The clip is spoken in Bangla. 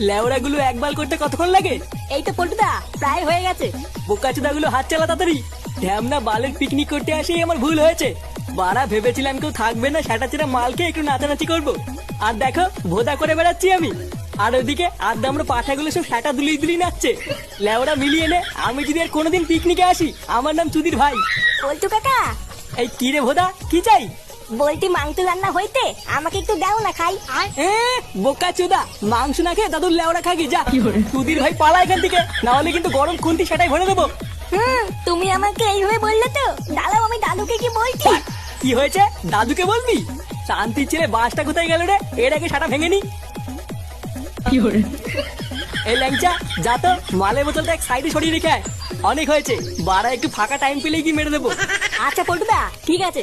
লেওড়াগুলো একবার করতে কতক্ষণ লাগে? এই তো পল্টুদা প্রায় হয়ে গেছে। বোকাচুদাগুলো হাত চালা তাড়াতাড়ি। ঢ্যামনা বালের পিকনিক করতে আসেই আমার ভুল হয়েছে। বাড়া ভেবেছিলাম কেউ থাকবে না সেটা চেরা মালকে একটু নাচানাচি করব। আর দেখো ভোদা করে বেড়াচ্ছি আমি। আর ওইদিকে আড্ডা আমরা পাঠাগুলো সব সেটা দুলিয়ে দুলিয়ে নাচছে। লেওড়া মিলিয়ে নে আমি যদি আর কোনোদিন পিকনিকে আসি আমার নাম চুদির ভাই। পল্টু কাকা? এই কি রে ভোদা কি চাই? বলটি মাংস রান্না হইতে আমাকে একটু দাও না খাই। বোকা চুদা মাংস না খেয়ে দাদুর লেওড়া খাগি যা। তুদির ভাই পালা এখান থেকে না হলে কিন্তু গরম খুন্তি সেটাই ভরে দেবো। হুম তুমি আমাকে এইভাবে বললে তো। দাঁড়াও আমি দাদুকে কি বলছি? কি হয়েছে? দাদুকে বলবি? শান্তির ছেলে বাসটা কোথায় গেল রে? এর আগে সাটা ভেঙে নি। এই ল্যাংচা যা তো মালের বোতলটা এক সাইডে সরিয়ে রেখে অনেক হয়েছে বারা একটু ফাঁকা টাইম পেলেই কি মেরে দেবো। আচ্ছা পল্টুদা ঠিক আছে।